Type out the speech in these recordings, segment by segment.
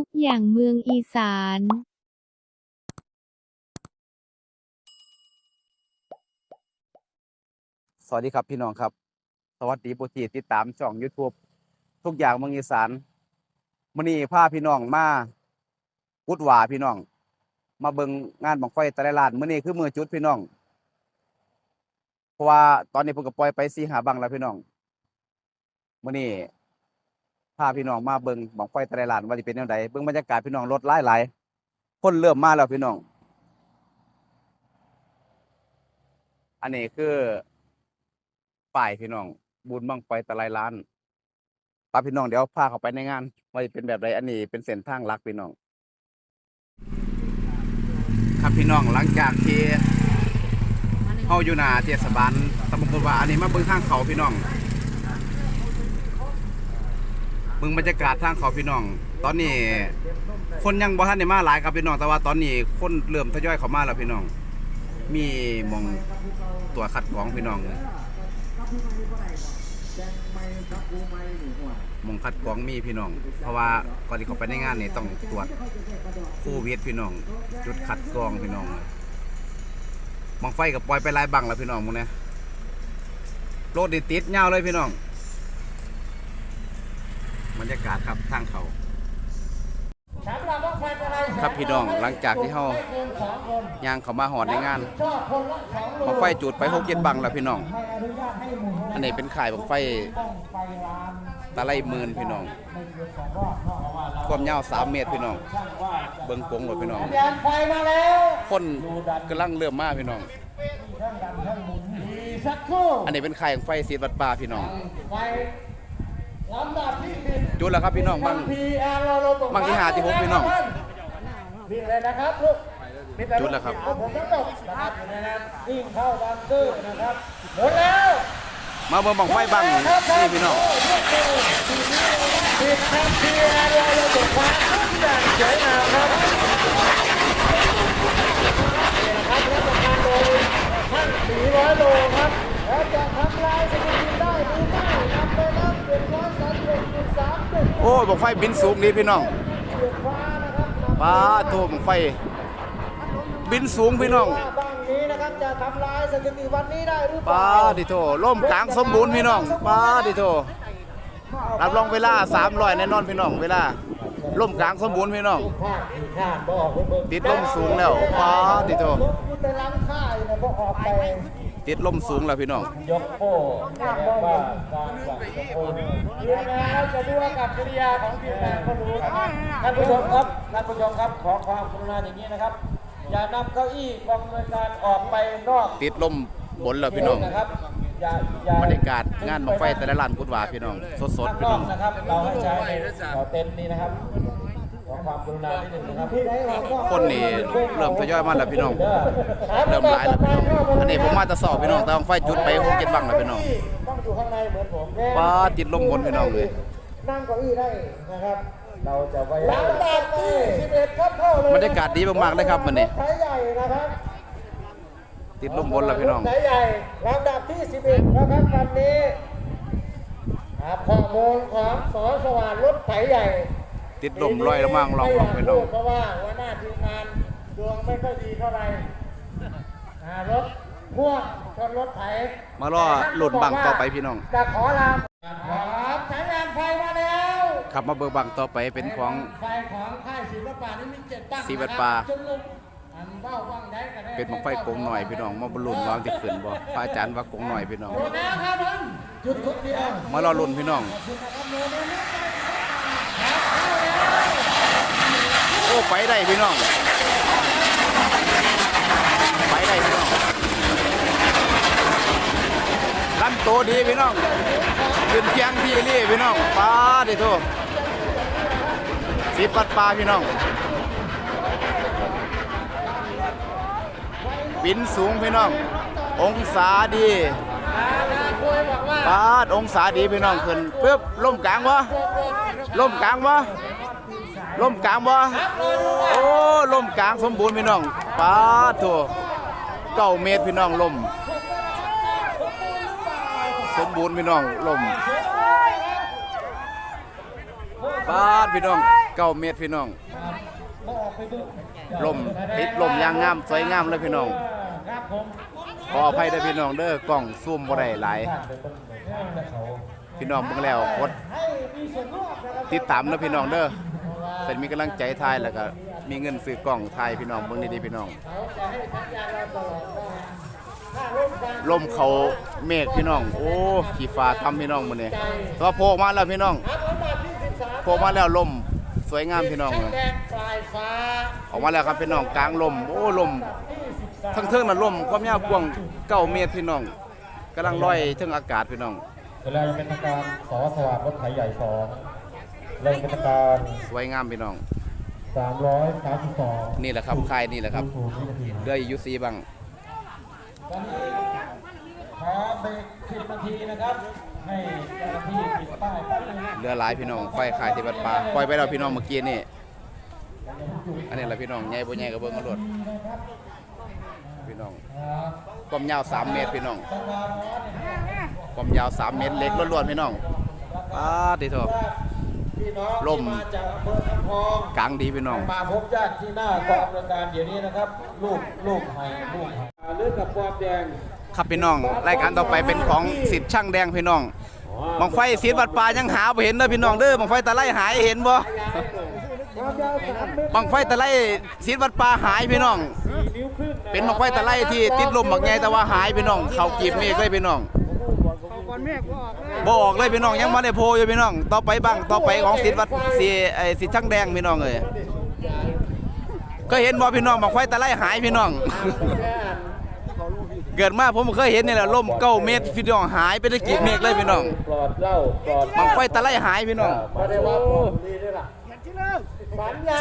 ทุกอย่างเมืองอีสานสวัสดีครับพี่น้องครับ สวัสดีผู้ที่ติดตามช่อง YouTube ทุกอย่างเมืองอีสานมื้อนี้พาพี่น้องมากุดหวาพี่น้อง มาเบิ่งงานบังไฟตะไลลานมื้อนี้คือมื้อจุดพี่น้อง เพราะว่าตอนนี้เพิ่นก็ปล่อยไป4 5บังแล้วพี่น้องมื้อนี้ พาพี่น้องมาเบิ่งบังไฟตะไลลานว่าสิเป็นแนวใดเบิ่งบรรยากาศพี่น้องรถหลายๆคนเริ่มมาแล้วพี่น้อง อันนี้คือป้ายพี่น้อง บุญบังไฟตะไลล้านป้าพี่น้องเดี๋ยวพาเขาไปในงานว่าจะเป็นแบบใดอันนี้เป็นเส้นทางลักพี่น้อง ครับพี่น้องหลังจากที่เฮาอยู่หน้าเทศบาลตำบลกุฎว่าอันนี้มาเบิ่งทางเขาพี่น้อง เบิ่งบรรยากาศทางเขาพี่น้อง ตอนนี้ คนยังบ่ทันได้มาหลายครับพี่น้อง แต่ว่าตอนนี้คนเริ่มทยอยเข้ามาแล้วพี่น้อง มีมองตัวจคัดกรองพี่น้องมองคัดกรองมีพี่น้อง เพราะว่าก่อนที่เขาไปในงานนี่ต้องตรวจโควิดพี่น้อง จุดคัดกรองพี่น้องมองไฟกับปล่อยไปหลายบังแล้วพี่น้องมึงเนี่ยรถนี่ติดยาวเลยพี่น้อง บรรยากาศครับทางเขาครับพี่น้องหลังจากที่เฮาย่างเขามาหอดในงานหมองไฟจุดไปหกเจ็ดบังแล้วพี่น้อง อันนี้เป็นข่ายบังไฟตะไลหมื่นพี่น้องความยาวสามเมตรพี่น้อง เบิ้งกงหมดพี่น้องยานไฟมาแล้วคนกำลังเริ่มมาพี่น้องอันนี้เป็นข่ายของไฟสีวัดป่าพี่น้อง จุดแล้วครับพี่น้องบางพีแอร์เราลงบางที่หาที่หกพี่น้องนี่เลยนะครับลูกมีต่จุดแล้วครับผมทั้งหมดนะครับนะครับวิ่งเข้าบางซื่อนะครับหมดแล้ว มาเบิ่งบังไฟบังนี่พี่น้องสิบนาทีแอร์เราลงฟ้าขึ้นอย่างสวยงามครับนี่นะครับรับประกันเลยท่านสี่ร้อยโลครับแล้วจะทำลายสถิติได้หรือไม่นำไปนับเป็นร้อยสามสิบเอ็ดจุดสามจุด โอ้ บังไฟบินสูงนี่พี่น้องฟ้านะครับนำป้าโทบังไฟ บินสูงพี่น้องบ้างนี้นะครับจะทำลายสถิติวันนี้ได้หรือเปป้าล่าดิโทล่มกลางสมบูรณ์พี่น้องป้าดิโทรับรองเวลา300แน่นอนพี่น้องเวลาล่มกลางสมบูรณ์พี่น้องพลาดผิดลาดบอกให้เบิ่งติดลมสูงแล้วป้าดิโทรถอยู่ในร้านค้ายนะพอออกไป ติดลมสูงแล้วพี่น้อง ยกโป้แสดงว่าการหวังยกโป้ทีมงานจะดูกับกิริยาของทีมงานก็รู้ครับท่านผู้ชมครับท่านผู้ชมครับขอความกรุณาอย่างนี้นะครับ อย่านำเก้าอี้กองบริการออกไปนอกติดลมบนแล้วพี่น้อง นะครับอย่าอย่าบรรยากาศงานบังไฟแต่ละลานกุดวาพี่น้อง สดๆพี่นน้ออกง นะครับ เราให้ใช้ในแถวเต็นท์นี้นะครับ ความกรุณานิดหนึ่งนะครับที่ไหนเราก็คนนี่เริ่มทยอยมาแล้วพี่น้อง เริ่มหลายแล้วพี่น้อง อันนี้ผมมาแตะสอบพี่น้องแต่บังไฟจุดไปหกเจ็ดบังแล้วพี่น้องต้องอยู่ข้างในเหมือนผมว้าติดลมบนพี่น้องเลยนั่งเก้าอี้ได้นะครับเราจะไว้ลำดับที่11ครับเข้าเลยบรรยากาศดีมากๆเลยครับวันนี้รถไถใหญ่นะครับติดลมบนแล้วพี่น้องรถไถใหญ่ลำดับที่ 11นะครับวันนี้ครับข้อมูลของสอสว่านรถไถใหญ่ ติดลมลอยละมั่งลองลองพี่น้องเพราะว่าหัวหน้าทีมงานดวงไม่ค่อยดีเท่าไหร่อ่ารถพ่วงชนรถไถมารอหลุดบังต่อไปพี่น้องจะขอลาครับสายงานไฟมาแล้วขับมาเบิกบังต่อไปเป็นของไฟของค่ายศิลปะนี่มีเจ็ดตั้งศิลปะจนลุกอันเบ้าบ้างได้ก็ได้เป็นบังไฟกงหน่อยพี่น้องมาบรรลุนวางที่ขึ้นบ่พระอาจารย์ว่ากงหน่อยพี่น้องโดนแล้วครับผมจุดคนเดียวมารอลุ่นพี่น้อง คุณนะครับโดนแล้ว โอ้ไปได้พี่น้องไปได้พี่น้องลั่นโตดีพี่น้องขึ้นเพียงที่นี่พี่น้องปลาดิโทสีปัดปลาพี่น้องบินสูงพี่น้อง องศาดีคุยบอกว่าปาดองศาดีพี่น้องขึ้นปึ๊บล่มกลางวะล่มกลางวะ ล่มกลางวะโอ้ล่มกลางสมบูรณ์พี่น้องปาดโถเก้าเมตรพี่น้องล่มสมบูรณ์พี่น้องล่มปาพี่น้องเก้าเมตรพี่น้องก็ออกไปดูลมติดลมยางงามสวยงามเลยพี่น้องขออภัยด้วยพี่น้องเด้อกล้องซูมบ่ได้หลายพี่น้องเบิ่งแล้วกดติดตามนะพี่น้องเด้อ แต่มีกำลังใจทายแล้วก็มีเงินซื้อกล้องทายพี่น้องเบิ่งดีๆพี่น้องลมเขาเมฆพี่น้อง โอ้ขี่ฟ้าทำพี่น้องมื้อนี้ตัวโผล่มาแล้วพี่น้องโผล่มาแล้วลมสวยงามพี่น้องออกมาแล้วครับพี่น้องกลางลมโอ้ลมทั้งเทิงน่ะลมความยาวกว้างเก้าเมตรพี่น้องกำลังลอยเทิงอากาศพี่น้องเวลาเป็นทางการสอสวัสดิ์รถไถใหญ่สอง เลยเป็นทางการสวยงามพี่น้องสามร้อยสามสิบสองนี่แหละครับค่ายนี่แหละครับศูนย์วินาทีเรืออยู่ซีบังตอนนี้ขอเบรกสิบนาทีนะครับให้เจ้าหน้าที่ปิดป้ายแป๊บนึงเรือหลายพี่น้องไฟขายที่วัดป่าปล่อยไปแล้วพี่น้องเมื่อกี้นี่อันนี้แหละพี่น้องใหญ่บ่ใหญ่ก็เบิ่งเอาโลดพี่น้องครับความยาว 3 เมตรพี่น้องต้องการร้อนเนี่ยความยาว 3 เมตรเล็กล้วนๆพี่น้องป้าดติโท พี่น้องลมที่มาจากอำเภอคำพองกลางดีพี่น้อง มาพบญาติที่หน้ากองอำนวยการเดี๋ยวนี้นะครับลูกลูกไห้ลูกไห้เลือดกับความแดงครับพี่น้อง รายการต่อไปเป็นของสิทธิ์ช่างแดงพี่น้องบังไฟสีวัดป่ายังหาบ่เห็นเด้อพี่น้องเด้อบังไฟตะไลหายเห็นบ่ความยาวสามเมตรบังไฟตะไลสีวัดป่าหายพี่น้องสี่นิ้วครึ่งะเป็นบังไฟตะไลที่ติดลมบักใหญ่แต่ว่าหายพี่น้อง เขากีบเมฆเลยพี่น้อง บ่ออกเลยพี่น้องยังมาได้โพอยู่พี่น้อง ต่อไปบ้างต่อไปของสิทธิ์วัดสีไอ้สิทธิ์ช่างแดงพี่น้องเอ้ยก็เห็นบ่พี่น้องบังไฟตะไลหายพี่น้อง เกิดมาผมเคยเห็นนี่แหละล่มเก้าเมตรพี่น้องหายไปได้กีบเมฆเลยพี่น้องปลอดเหล้าปลอดบังไฟตะไลหายพี่น้องไม่ได้ว่าปลอดบุหรี่ด้วยล่ะ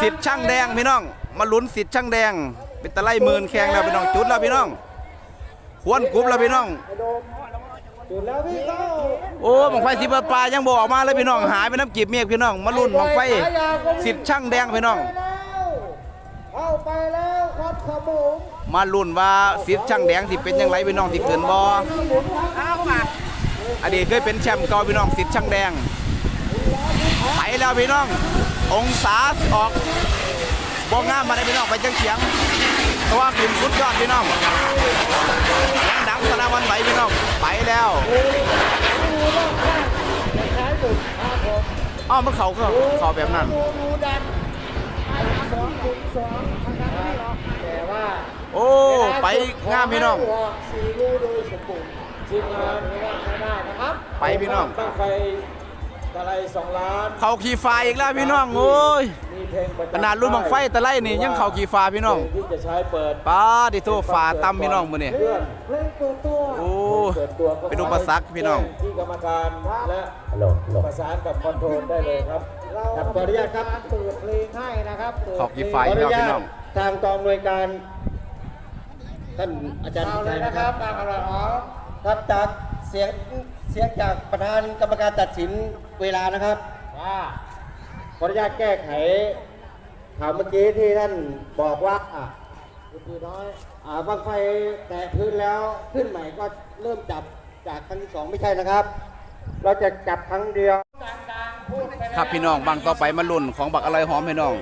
สิทธิ์ช่างแดงพี่น้อง มาลุ้นสิทธิ์ช่างแดงเป็นตะไลหมื่นแข่งแล้วพี่น้องจุดแล้วพี่น้อง ควรกรุบแล้วพี่น้อง จุดแล้วพี่เข้าโอ้บังไฟสิบปลายังบออกมาเลยพี่น้องหายไปน้ำกีบเมฆพี่น้องมาลุ้นบังไฟสิทธิ์ช่างแดงพี่น้องเข้าไปแล้วครับขมุมมาลุ้นว่าสิทธิ์ช่างแดงสิเป็นยังไงพี่น้องสิเกินบ่อดีตเคยเป็นแชมป์เก่าพี่น้องสิทธิ์ช่างแดงไปแล้วพี่น้อง องศาออกบ่งามมาได้พี่น้องไปจังเฉียงเพราะว่าขึ้นสุดยอดพี่น้องยังดังส นาวันไหวพี่น้องไปแล้วอ้าวมันเขาเขาเขาแบบนั้นดูดูดันสองจุดสองทางนั้นไม่หรอกแต่ว่าโอ้ไปงามพี่น้องสี่รูโดยสมบูรณ์ทีมงานไม่ว่าไม่ได้นะครับไปพี่น้องตั้งไฟ ตะไลสองล้านเขาขี่ฟ้าอีกแล้วพี่น้องโอ้ยมีเพลงประจำขนาดรุ่นบังไฟตะไลนี่ยังเขาขี่ฟ้าพี่น้องที่จะใช้เปิดป้าดิโทฟ้าต่ำพี่น้องมื้อนี้เพื่อนเพลงเปิดตัวโอ้เปิดตัวก็เป็นอุปสรรคพี่น้องที่กรรมการและประสานกับคอนโทรลได้เลยครับครับขออนุญาตครับเปิดเพลงให้นะครับเขาขี่ฟ้าอีกแล้วพี่น้องทางกองหน่วยการท่านอาจารย์เอาเลยนะครับตามคำร้องครับจากเสียง เสียงจากประธานกรรมการตัดสินเวลานะครับว่าขออนุญาตแก้ไขข่าวเมื่อกี้ที่ท่านบอกว่าอะคือน้อยอ่าบางไฟแตะพื้นแล้วขึ้นใหม่ก็เริ่มจับจากครั้งที่สองไม่ใช่นะครับ เราจะจับครั้งเดียวครับพี่น้องบางต่อไปมาลุ้นของบักอร่อยหอมพี่น้อง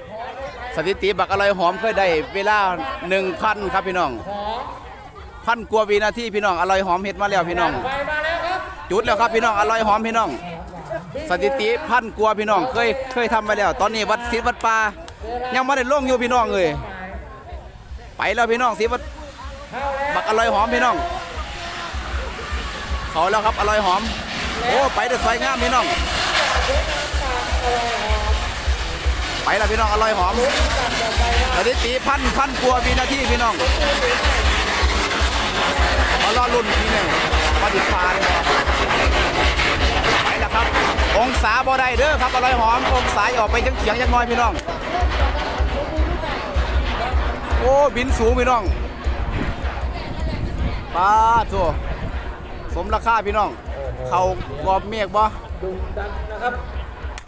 สถิติบักอร่อยหอมเคยได้เวลา1,000ครับพี่น้องพันกว่าวินาทีพี่น้องอร่อยหอมเฮ็ดมาแล้วพี่น้อง จุดแล้วครับพี่น้องอร่อยหอมพี่น้อง สถิติพันกว่าพี่น้องเคยเคยทำไปแล้ว ตอนนี้วัดศิวัดป่ายังไม่ได้ลงอยู่พี่น้องเลยไปแล้วพี่น้องศิวัดบักอร่อยหอมพี่น้องเขาแล้วครับอร่อยหอมโอ้ไปได้สวยงามพี่น้อง ไปแล้วพี่น้องอร่อยหอมสถิติพันพันกว่าวินาทีพี่น้องมารอรุ่นทีหนึ่ง ปฏิภาณไปแล้วครับ องศาบ่ได้เด้อครับอร่อยหอม องศาออกไปจังเฉียงยังน้อยพี่น้อง โอ้บินสูงพี่น้องป้าดโถสมราคาพี่น้อง เขากรอบเมฆบ่ดุดันนะครับ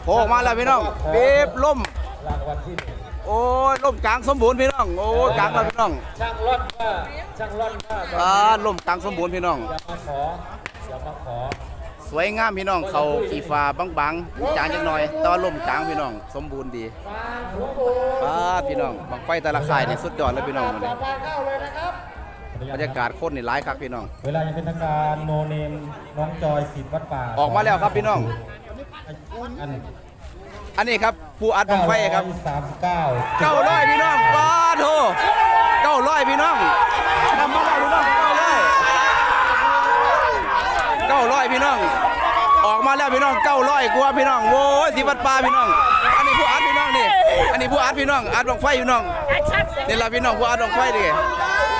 โผล่ออกมาแล้วพี่น้องเปีบล่มรางวัลที่หนึ่ง โอ้ยล่มกลางสมบูรณ์พี่น้อง โอ้ยกลางแล้วพี่น้องช่างร่อนว่าช่างร่อนว่าอ่าล่มกลางสมบูรณ์พี่น้อง อย่ามาขออย่ามาขอสสวยงามพี่น้องเขาขี่ฟ้าบางๆจางจังหน่อยแต่ว่าลมกลางพี่น้อง สมบูรณ์ดีป้าดพี่น้องบังไฟแต่ละค่ายนี่สุดยอดเลยพี่น้องมื้อนี้ต่อไปเข้าเลยนะครับบรรยากาศคนนี่หลายครับพี่น้อง เวลายังเป็นทางการโนเนมน้องจอยสิทธิ์วัดป่าออกมาแล้วครับพี่น้องอัน อันนี้ครับผู้อัดบังไฟครับสามสิบเก้าเก้าร้อยพี่น้องป้าดโทเก้าร้อยพี่น้องนำมาได้พี่น้องเก้าร้อยเก้าร้อยพี่น้อง ออกมาแล้วพี่น้องเก้าร้อยกว่าพี่น้องโว้ยสิวัดป่าพี่น้อง อันนี้ผู้อัดพี่น้องนี่ อันนี้ผู้อัดพี่น้องอัดบังไฟพี่น้องนี่ละพี่น้องผู้อัดบังไฟดิ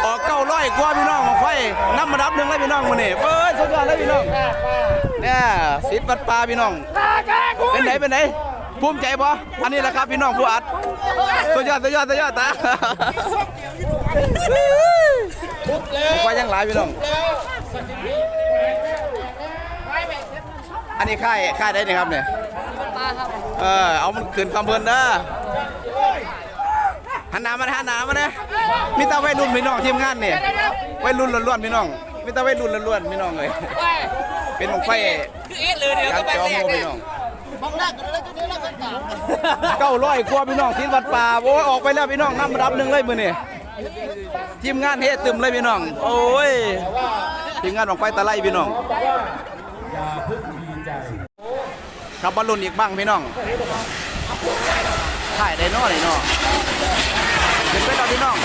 ออกเก้าร้อยกว่าพี่น้องบังไฟน้ำมาดับหนึ่งเลยพี่น้องมื้อนี้เอ้ยสุดยอดเลยพี่น้องเนี่ยสิวัดป่าพี่น้องเป็นไหนเป็นไหน ภูมิใจปะอันนี้แหละครับพี่น้องผู้อัดสุดยอดสุดยอดสุดยอดตาไปยังหลายพี่น้อง อันนี้ค่ายค่ายได้นี่ครับเนี่ยเออเอามันขึ้นคำเพิ่นเด้อหันหน้ามาหันหน้ามาเนี่ยมีแต่วัยรุ่นพี่น้องทีมงานเนี่ยวัยรุ่นล้วนๆพี่น้องมีแต่วัยรุ่นล้วนๆพี่น้องเลยเป็นของไฟการจอโมพี่น้อง เก้าร้อยกว่าพี่น้องทีมวัดป่าโอ้ยออกไปแล้วพี่น้องน้ำรับหนึ่งเลยมือนี่ทีมงานเฮ็ดตึมเลยพี่น้อง โอ้ยทีมงานของไฟตะไลพี่น้องครับบอลลูนอีกบ้างพี่น้องถ่ายได้เนอนี่เนาะขึ้นไปแล้วพี่น้อง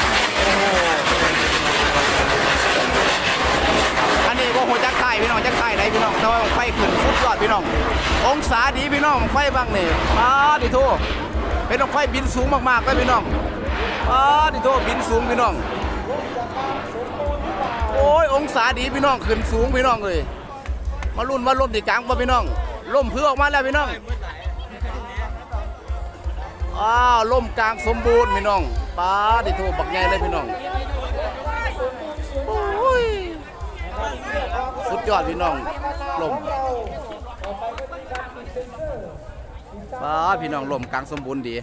อันนี้ว่าหัวจักไข่ พี่น้องจักไข่ไหนพี่น้องแต่ว่าไฟขึ้นสุดยอดพี่น้อง องศาดีพี่น้องไฟบางนี่ป้าดิโทเป็นไฟบินสูงมากๆเลยพี่น้องป้าดิโทบินสูงพี่น้อง โอ้ยองศาดีพี่น้องขึ้นสูงพี่น้องเลยมารุ่นว่าล่มที่กลางป่ะพี่น้องล่มเพื่อออกมาแล้วพี่น้องอ้าวล่มกลางสมบูรณ์พี่น้องป้าดิโทบักใหญ่เลยพี่น้องโอ้ย สุดยอดพี่น้องล่มป้าพี่น้องลมกลางสมบูรณ์ดี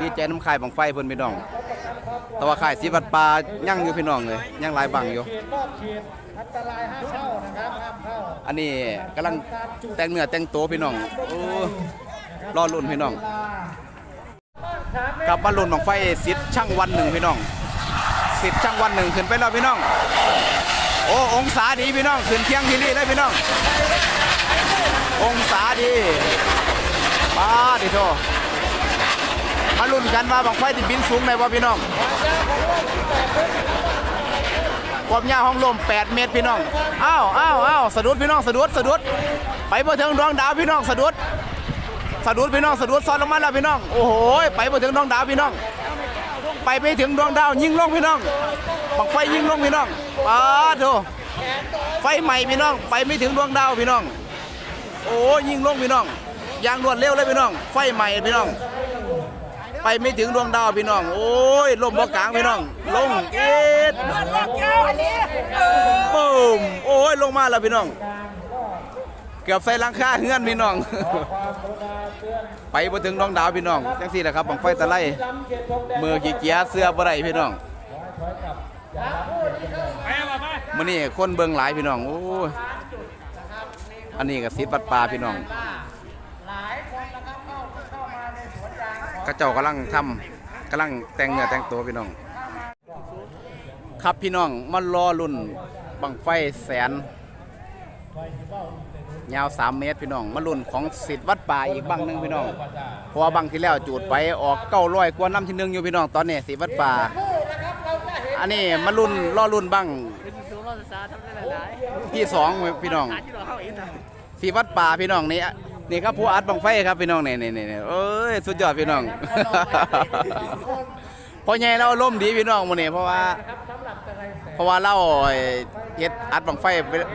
ดีใจน้ำคายบังไฟเพิ่นพี่น้อง แต่ว่าขายสีบัดปลายั่งอยู่พี่น้องเลยยั่งลายบังอยู่อันนี้กำลังแต่งเนื้อแต่งตัวพี่น้องโอ้รอรุ่นพี่น้องกลับมารุ่นบังไฟสิทธิ์ช่างวันหนึ่งพี่น้องสิทธิ์ช่างวันหนึ่งขึ้นไปแล้วพี่น้อง โอ้องศาดีพี่น้องขึ้นเที่ยงที่นี่เลยพี่น้อง องศาดีป้าดิโทมาลุ้นกันว่าบังไฟที่บินสูงได้บ่พี่น้องความยาวของลม 8 เมตรพี่น้อง อ้าวอ้าวอ้าวสะดุดพี่น้องสะดุดสะดุด ไปบ่ถึงดวงดาวพี่น้องสะดุด สะดุดพี่น้องสะดุดซ้อนลงมาแล้วพี่น้อง โอ้โห ไปบ่ถึงดวงดาวพี่น้อง ไปไม่ถึงดวงดาวยิงลงพี่น้อง บังไฟยิงลงพี่น้อง ป้าโทไฟใหม่พี่น้อง ไปไม่ถึงดวงดาวพี่น้อง โอ้ยิงลงพี่น้องยางรวดเร็วเลยพี่น้อง ไฟใหม่พี่น้อง ไปไม่ถึงดวงดาวพี่น้อง โอ้ยลมบ่กลางพี่น้อง ลงเอ็ดปุ้มโอ้ยลงมาแล้วพี่น้อง เกือบใส่หลังคาเฮือนพี่น้อง ไปบ่ถึงดวงดาวพี่น้องจังซี่แหละครับบังไฟตะไลมือขี้เกียจเสื้อบ่ได้พี่น้อง มื้อนี้คนเบิ่งหลายพี่น้องโอ้ยอันนี้ก็สิทธิ์วัดป่าพี่น้องกระเจ้ากำลังทำกำลังแต่งเนื้อแต่งตัวพี่น้อง ครับพี่น้องมารอรุ่นบังไฟแสน ยาว 3 เมตรพี่น้องมารุ่นของสิทธิ์วัดป่าอีกบังหนึ่งพี่น้องเพราะว่าบังที่แล้วจูดไปออกเก้าร้อยกว่าน้ำที่หนึ่งอยู่พี่น้องตอนนี้สิทธิ์วัดป่าอันนี้มารุ่นรอรุ่นบัง ที่สองพี่น้องสีวัดป่าพี่น้องนี่นี่ครับผู้อัดบังไฟครับพี่น้องนี่นี่นี่เอ้ยสุดยอดพี่น้อง พอใหญ่เราล่มณ์ดีพี่น้องมื้อนี้เพราะว่า เพราะว่าเราเฮ็ดอัดบังไฟ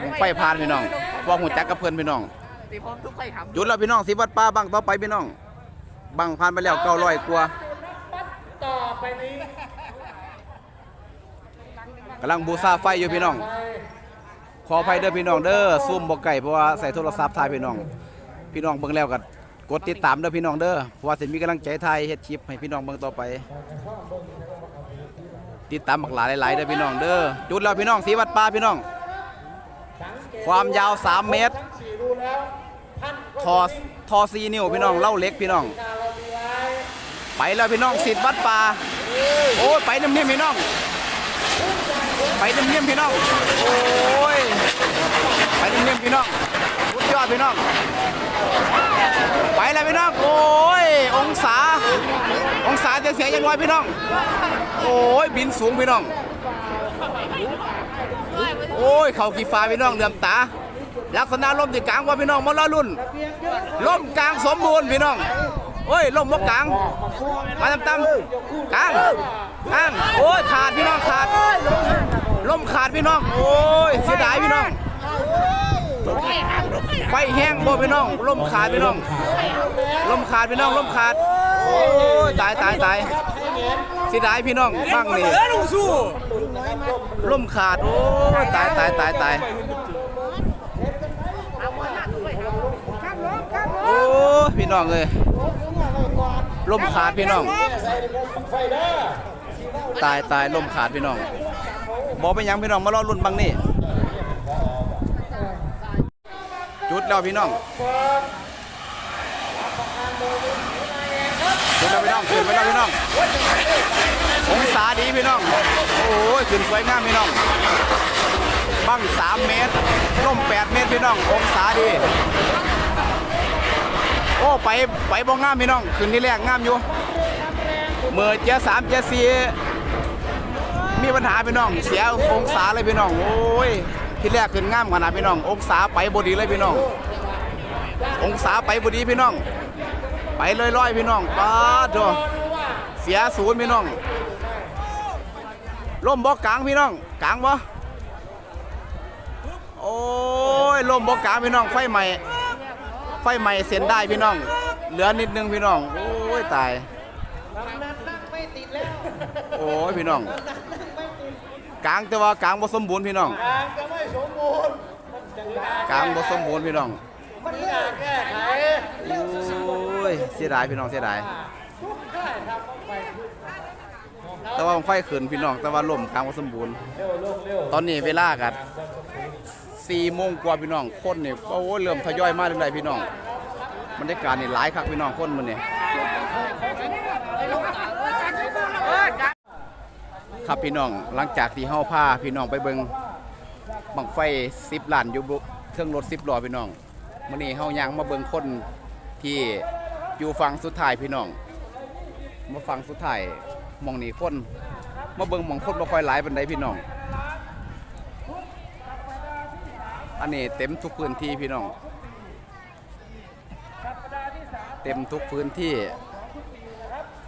บังไฟผ่านพี่น้องเพราะว่าหูจักกับเพิ่นพี่น้อง ตีพร้อมทุกไฟครับหยุดแล้วพี่น้องสีวัดป่าบังต่อไปพี่น้องบังผ่านไปแล้ว900กว่า ต่อไปนี้ กำลังบูชาไฟอยู่พี่น้อง ขออภัยเด้อพี่น้องเด้อซูมบ่ไก่เพราะว่าใส่โทรศัพท์ถ่ายพี่น้อง พี่น้องเบิ่งแล้วก็กดติดตามเด้อพี่น้องเด้อเพราะว่าสิมีกำลังใจถ่ายเฮ็ดคลิปให้พี่น้องเบิ่งต่อไป ติดตามบักหลายหลายๆเด้อพี่น้องเด้อจุดแล้วพี่น้องสีวัดป่าพี่น้อง ความยาว 3 เมตรทอทอซีนิ้วพี่น้องเล่าเล็กพี่น้องการเรามีไปแล้วพี่น้องสิทธิ์วัดป่าโอ้ยไปน้ำเนียพี่น้อง ไปเนียมพี่น้อง โอ้ย ไปเนียมพี่น้องสุดยอดพี่น้อง ไปแล้วพี่น้อง โอ้ย องศา องศาจะเสียยังไงพี่น้อง โอ้ย บินสูงพี่น้อง โอ้ย เขากีฟ้าพี่น้องเหลื่อมตา ลักษณะลมที่กลางว่าพี่น้องมอลรุ่นลมกลางสมบูรณ์พี่น้องโอ้ยลมมกกลาง มาตำตำกลางกลางโอ้ยขาดพี่น้องขาด ลมขาดพี่น้อง โอ้ยเสียดายพี่น้อง ไฟแห้งบ่พี่น้องลมขาดพี่น้องลมขาดพี่น้องลมขาด โอ้ยตายตายตายเสียดายพี่น้องบ้างนี่ลมขาด โอ้ยตายตายตายตายโอ้พี่น้องเลยลมขาดพี่น้อง ตายตายลมขาดพี่น้อง บอกไปยังพี่น้องมารอรุ่นบังนี่จุดแล้วพี่น้องจุดแล้วพี่น้องขึ้นไปแล้วพี่น้ององศาดีพี่น้องโอ้ยขึ้นสวยงามพี่น้องบัง3เมตรล่ม8เมตรพี่น้ององศาดีโอ้ไปไปบ่งามพี่น้องขึ้นที่แรกงามอยู่เมื่อเจ้าสามเจ้าสี่ มีปัญหาพี่น้อง เสียองศาเลยพี่น้อง โอ้ย ที่แรกขึ้นงามขนาดพี่น้อง องศาไปบดีเลยพี่น้อง องศาไปบดีพี่น้อง ไปเลยร้อยๆพี่น้องป้าดโถเสียศูนย์พี่น้องล่มบ่กลางพี่น้องกลางบ่โอ้ยล่มบ่กลางพี่น้องไฟใหม่ ไฟใหม่เส้นได้พี่น้อง เหลือนิดนึงพี่น้อง โอ้ยตาย โอ้ยพี่น้องกลางแต่ว่ากลางบ่สมบูรณ์พี่น้องทางจะไม่สมบูรณ์มันจะได้กลางบ่สมบูรณ์พี่น้องมันอยากแก้ไขโอ้ยเสียดายพี่น้องเสียดายได้ครับต้องไปขึ้นแต่ว่าไฟขึ้นพี่น้องแต่ว่าลมกลางบ่สมบูรณ์ เร็วลงเร็วตอนนี้เวลากันสี่โมงกว่าพี่น้องคนนี่โอ้ยเริ่มทยอยมาเรื่อยๆพี่น้องบรรยากาศนี่หลายคักพี่น้องคนมื้อนี้ ครับพี่น้องหลังจากที่เฮาพาพี่น้องไปเบิงบังไฟ10ล้านอยู่บุเครื่องรถ10ล้อพี่น้องมื้อนี้เฮายังมาเบิงคนที่อยู่ฝั่งสุดท้ายพี่น้อง มาฝั่งสุดท้ายมองนี้คน มาเบิงมองคนบ่ค่อยหลายปานใดพี่น้อง อันนี้เต็มทุกพื้นที่พี่น้อง เต็มทุกพื้นที่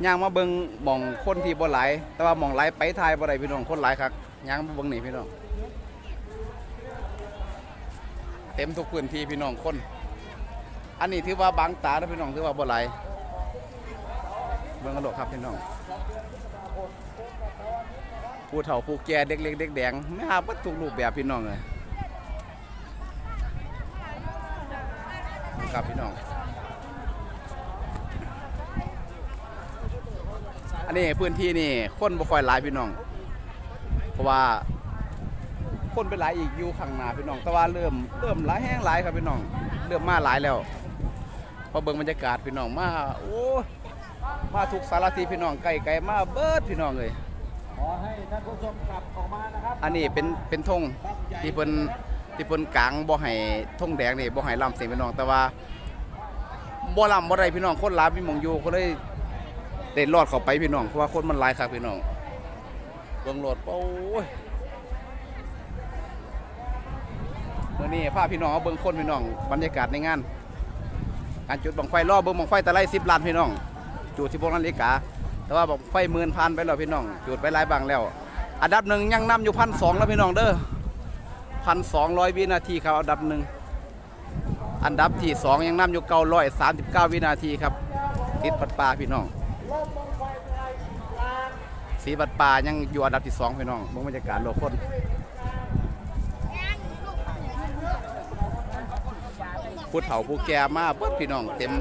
ย่างมาเบิงหมองคนที่บ่หลาย แต่ว่าหมองหลายไปทายบ่ได้พี่น้องคนหลายครับย่างมาเบิงนี่พี่น้อง เต็มทุกพื้นที่พี่น้องคน อันนี้ถือว่าบางตานะพี่น้องถือว่าบ่หลายเบิ่งกันโลดครับพี่น้องผู้เฒ่าผู้แก่เด็กเล็กเด็กแดงไม่หาบัดทุกรูปแบบพี่น้องเลยครับพี่น้อง อันนี้พื้นที่นี่คนบ่ค่อยหลายพี่น้อง เพราะว่าคนเป็นหลายอีกอยู่ข้างหน้าพี่น้อง แต่ว่าเริ่มเริ่มหลายแห้งหลายครับพี่น้อง เริ่มมาหลายแล้วพอเบิ่งบรรยากาศพี่น้องมาโอ้มาทุกสารทิศพี่น้องไกลไกลมาเบิดพี่น้องเลยขอให้ท่านผู้ชมกลับออกมานะครับอันนี้เป็นเป็นธงที่เพิ่นที่เพิ่นกลางบ่ให้ธงแดงนี่บ่ให้ลำเสียงพี่น้อง แต่ว่าบ่ลำบ่ได้พี่น้องคนหลายมีหมองอยู่ก็เลย ได้รอดเข้าไปพี่น้องเพราะว่าคนมันหลายคักพี่น้องเบิ่งรถโอ้ยมื้อนี้พาพี่น้องเอาเบิ่งคนพี่น้องบรรยากาศในงานการจุดบังไฟรอบเบิ่งบังไฟตะไล10ล้านพี่น้องจุด16นาฬิกาแต่ว่าบังไฟหมื่นพันไปแล้วพี่น้องจุดไปหลายบังแล้วอันดับหนึ่งยังนำอยู่พันสองแล้วพี่น้องเด้อพันสองร้อยวินาทีครับอันดับหนึ่งอันดับที่สองยังนำอยู่เก้าร้อยสามสิบเก้าวินาทีครับติดปัดปลาพี่น้อง สีปัดปลายังอยู่อันดับที่สองพี่น้องเบิ่งบรรยากาศโลกคนผู้เฒ่าผู้แก่มาเปิดพี่น้องเต็ม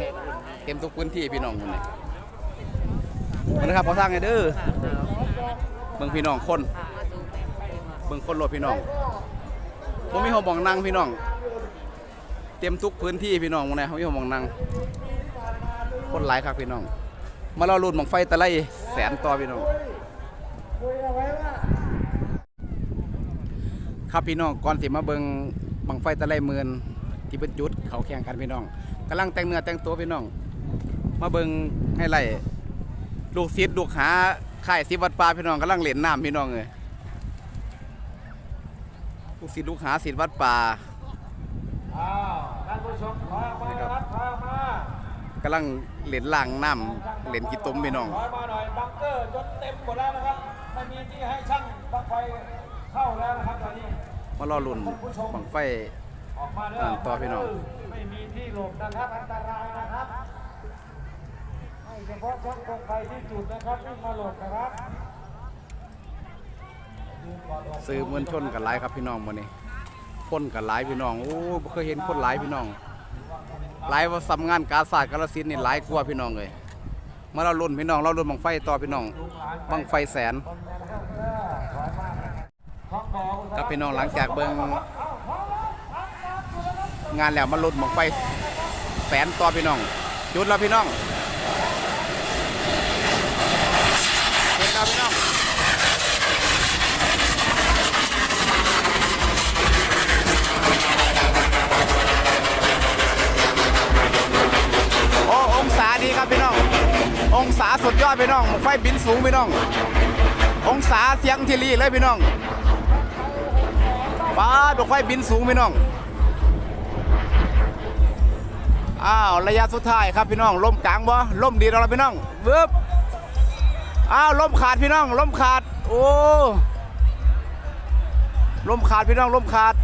เต็มทุกพื้นที่พี่น้องคนนี้มาเลยครับขอสร้างไงเด้อเบิ่งพี่น้องคนเบิ่งคนรถพี่น้องผมมีห้องมองนั่งพี่น้อง เต็มทุกพื้นที่พี่น้องหมองไหนเขาอยู่มองนั่งคนหลายครับพี่น้อง มาเราลุ้นหมองไฟตะไลแสนต่อพี่น้องครับพี่น้องก่อนสิมาเบิงบังไฟตะไลหมื่นที่เป็นจุดเขาแข่งกันพี่น้องกำลังแต่งเนื้อแต่งตัวพี่น้อง มาเบิงให้ไล่ลูกศิษย์ลูกหาค่ายสิวัดป่าพี่น้องกำลังเล่นน้ำพี่น้องเลยลูกศิษย์ลูกหาศิวัดป่า อ้าวท่านผู้ชมขอมาครับขอมากำลังเล่นล่างน้ำเล่นกีต้มพี่น้องขอมาหน่อยบังเกอร์จนเต็มหมดแล้วนะครับไม่มีที่ให้ช่างบังไฟเข้าแล้วนะครับตอนนี้มารอลุ่นบังไฟออกมาเด้อ่าต่อพี่น้องไม่มีที่หลบนะครับอันตรายนะครับให้เฉพาะช่างบังไฟที่จุดนะครับวิ่งมาหลบนะครับซื้อมวลชนกันหลายครับพี่น้องวันนี้คนกันหลายพี่น้องโอ้บ่เคยเห็นคนหลายพี่น้อง หลายว่าสำงานกาศาสตร์กาลสินนี่หลายกว่าพี่น้องเลยเมาเราลุ่นพี่น้องเราลุ่นบังไฟต่อพี่น้องบังไฟแสนกับพี่น้องหลังจากเบิ่งงานแล้วมาลุ่นบังไฟแสนต่อพี่น้องจุดแล้วพี่น้องจุดแล้วพี่น้อง องศาดีครับพี่น้อง องศาสุดยอดพี่น้อง ไฟบินสูงพี่น้อง องศาเสียงทีรีเลยพี่น้องป้าดอกไฟบินสูงพี่น้อง อ้าวระยะสุดท้ายครับพี่น้องลมกลางบ่ลมดีเราพี่น้องเวิบอ้าวลมขาดพี่น้องลมขาด โอ้ลมขาดพี่น้องลมขาด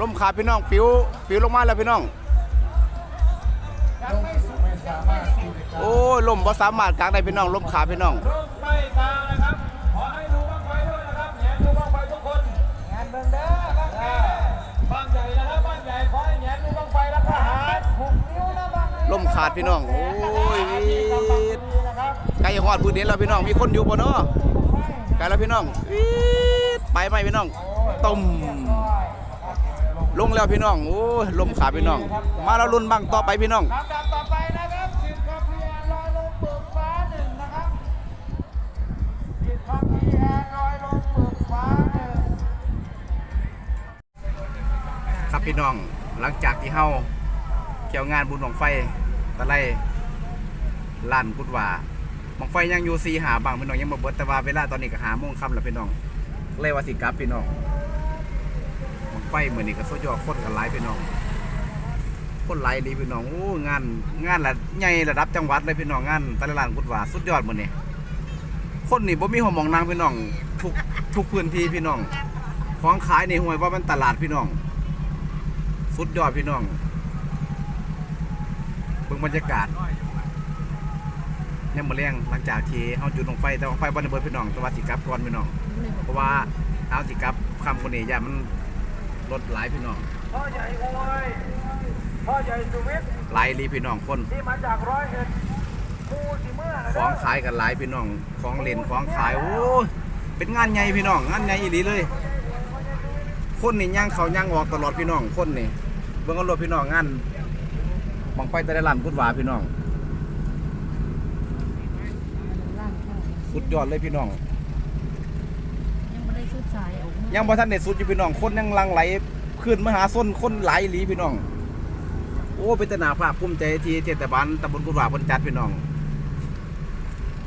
ลมขาดพี่น้อง ปิวปิวลงมาแล้วพี่น้อง โอ้ยลมบ่สามารถกลางได้พี่น้องลมขาดพี่น้องลมไม่ตามนะครับ ขอให้ดูบังไฟด้วยนะครับแหนดูบังไฟทุกคนแหนเบิ่งเด้อบังไฟบ้านใหญ่นะครับบ้านใหญ่ขอให้แหนดูบังไฟรับทหารหกนิ้วนะบังลมขาดพี่น้อง โอ้ยนะครับใกล้ฮอดพื้นดินแล้วพี่น้อง มีคนอยู่บ่เนาะใกล้แล้วพี่น้องวีดไปไหมพี่น้องต้ม ลงแล้วพี่น้อง โอ้ยลมขาดพี่น้อง มาแล้วรุ่นบังต่อไปพี่น้องลำดับต่อไปนะครับสิบคำพีแอนลอยลงเบิกฟ้าหนึ่งนะครับสิบคำพีแอนลอยลงเบิกฟ้าหนึ่งครับพี่น้อง หลังจากที่เฮาเกี่ยวงานบุญบังไฟตะไลลานกุดว่าบังไฟยังอยู่สีหาบางพี่น้องยังบ่เบิดแต่ว่าเวลาตอนนี้ก็หาโมงค่ำแล้วพี่น้องเลยว่าสิกลับพี่น้อง บังไฟมื้อนี้ก็สุดยอดคนกันหลายพี่น้อง คนหลายดีพี่น้องโอ้งานงานละใหญ่ระดับจังหวัดเลยพี่น้องงานตะลานกุดว่าสุดยอดมื้อนี้คนนี่บ่มีหัวมองนางพี่น้องทุกทุกพื้นที่พี่น้องของขายในห้วยว่ามันตลาดพี่น้อง สุดยอดพี่น้องเบิ่งบรรยากาศยังมาเลี้ยงหลังจากที่เฮาจุดลงไฟแต่ว่าไฟบ่ได้เบิดพี่น้องแต่ว่าสิกลับก่อนพี่น้อง เพราะว่าเอาสิกลับคำคนนี้อย่ามัน รถหลายพี่น้องพ่อใหญ่โอยพ่อใหญ่สุวิทย์หลายลีพี่น้องคน ที่มาจากร้อยเอ็ดครูสิเมื่อนะขคอรังบขายกันหลายพี่น้อง ของเล่นของขายโอ้ยเป็นงานใหญ่พี่น้องงานใหญ่อีหลีเลย คนนี่ย่างเขาย่างออกตลอดพี่น้องคนนี่เบิ่งเอารถพี่น้องงานบังไฟแต่ละลานกุดหวาพี่น้องสุดยอดเลยพี่น้อง ยังบ่ทันได้สุดอยู่พี่น้องคนยังลังไหลขึ้นมหาส้นคนไหลหลีพี่น้อง โอ้เป็นตนาภาคภูมิใจที่เทศบาลตำบลกุดหวาเพิ่นจัดพี่น้อง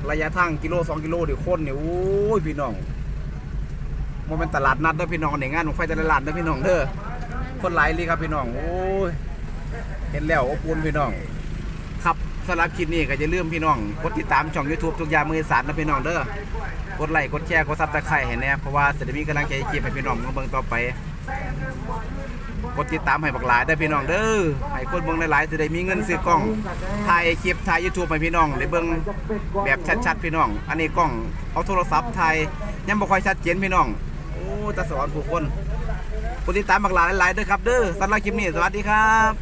ระยะทางกิโลสองกิโลเดี๋ยวคนเนี่ยโอ้ยพี่น้องมันเป็นตลาดนัดเด้อพี่น้องในงานของไฟตละร้านเด้อพี่น้องเด้อคนไหลหลีครับพี่น้องโอ้ยเห็นแล้วอบอุ่นพี่น้อง สำหรับคลิปนี้ก็อย่าลืมพี่น้องกดติดตามช่อง YouTube ทุกอย่างมือสารนะพี่น้องเด้อกดไลค์กดแชร์กดซับสไครต์ให้แน่เพราะว่าจะได้มีกำลังใจคลิปให้พี่น้องเบิ่งต่อไปกดติดตามให้บักหลายได้พี่น้องเด้อให้คนเบิ่งหลายๆจะได้มีเงินซื้อกล้องถ่ายคลิปถ่าย YouTube ให้พี่น้องได้เบิ่งแบบชัดๆพี่น้อง อันนี้กล้องเอาโทรศัพท์ถ่ายยังบ่ค่อยชัดเจนพี่น้องโอ้ตาสอนผู้คนกดติดตามบักหลายหลายๆเด้อครับเด้อสำหรับคลิปนี้สวัสดีครับ